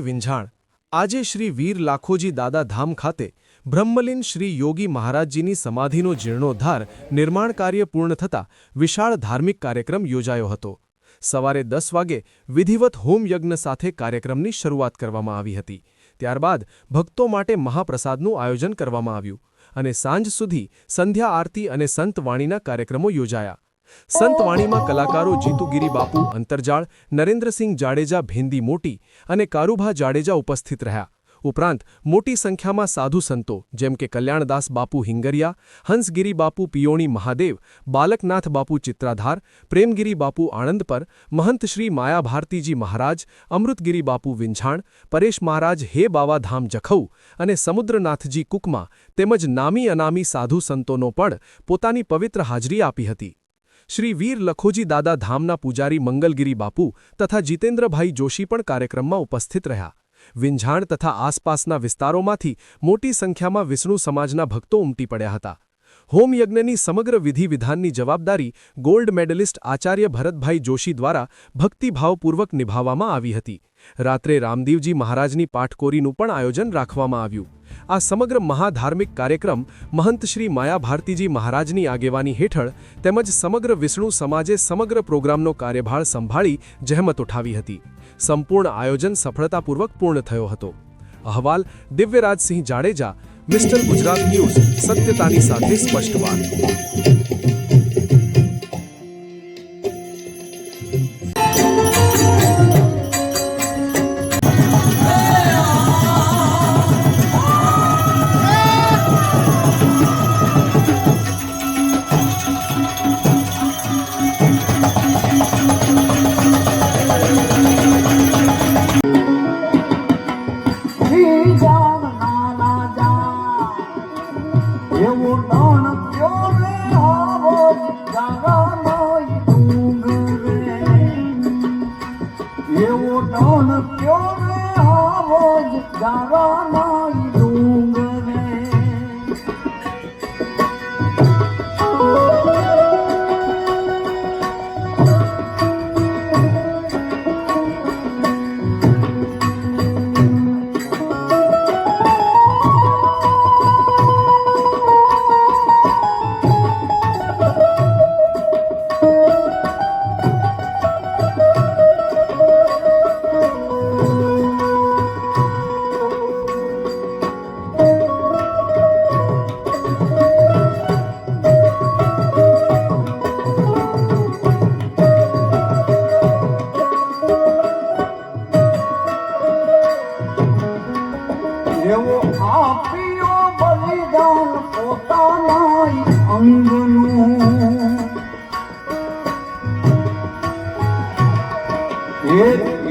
વિંઝાણ. આજે શ્રી વીર લાખોજી દાદા ધામ ખાતે બ્રહ્મલીન શ્રી યોગી મહારાજજીની સમાધિનો જીર્ણોદ્ધાર નિર્માણ કાર્ય પૂર્ણ થતાં વિશાળ ધાર્મિક કાર્યક્રમ યોજાયો હતો. સવારે દસ વાગે વિધિવત હોમયજ્ઞ સાથે કાર્યક્રમની શરૂઆત કરવામાં આવી હતી. ત્યારબાદ ભક્તો માટે મહાપ્રસાદનું આયોજન કરવામાં આવ્યું અને સાંજ સુધી સંધ્યા આરતી અને સંતવાણીના કાર્યક્રમો યોજાયા. સંતવાણીમાં કલાકારો જીતુગીરી બાપુ, અંતરજાળ, નરેન્દ્રસિંહ જાડેજા, ભેંદી મોટી અને કારુભા જાડેજા ઉપસ્થિત રહ્યા. ઉપરાંત, મોટી સંખ્યામાં સાધુ સંતો, જેમ કે કલ્યાણદાસ બાપુ હિંગરિયા, હંસગીરી બાપુ પિયોણી મહાદેવ, બાલકનાથ બાપુ ચિત્રાધાર, પ્રેમગીરી બાપુ આણંદ પર મહંત શ્રી માયા ભારતીજી મહારાજ, અમૃતગીરી બાપુ વિંછાણ, પરેશ મહારાજ હે બાવાધામ જખૌ અને સમુદ્રનાથજી કુકમા તેમજ નામી અનામી સાધુ સંતોનો પણ પોતાની પવિત્ર હાજરી આપી હતી. શ્રી વીર લખોજી દાદા ધામના પૂજારી મંગલગીરી બાપુ તથા જીતેન્દ્રભાઈ જોશી પણ કાર્યક્રમમાં ઉપસ્થિત રહ્યા. વિંઝાણ તથા આસપાસના વિસ્તારોમાંથી મોટી સંખ્યામાં વિષ્ણુ સમાજના ભક્તો ઉમટી પડ્યા હતા. હોમયજ્ઞની સમગ્ર વિધિ વિધાનની જવાબદારી ગોલ્ડ મેડલિસ્ટ આચાર્ય ભરતભાઈ જોશી દ્વારા ભક્તિભાવપૂર્વક નિભાવવામાં આવી હતી. રાત્રે રામદેવજી મહારાજની પાઠકોરીનું પણ આયોજન રાખવામાં આવ્યું. આ સમગ્ર મહાધાર્મિક કાર્યક્રમ મહંત શ્રી માયા ભારતીજી મહારાજની આગેવાની હેઠળ તેમજ સમગ્ર વિષ્ણુ સમાજે સમગ્ર પ્રોગ્રામનો કાર્યભાર સંભાળી જહેમત ઉઠાવી હતી. સંપૂર્ણ આયોજન સફળતાપૂર્વક પૂર્ણ થયો હતો. અહવાલ દિવ્યરાજસિંહ જાડેજા, મિસ્ટર ગુજરાત ન્યૂઝ, સત્યતાની સાથે સ્પષ્ટવાદ ઈ જાણ નાના જા એવું નાન કયો રે આવો જાગાનો એવું નાન કયો રે આવો જાગાનો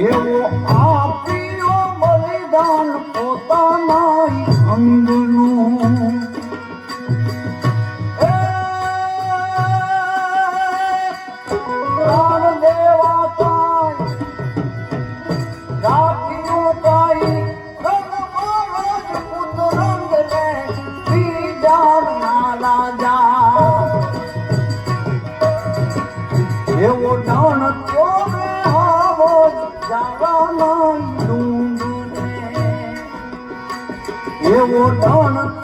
એવો આપ્યો બલિદાન પોતાના અંગનું. એવો ડાણ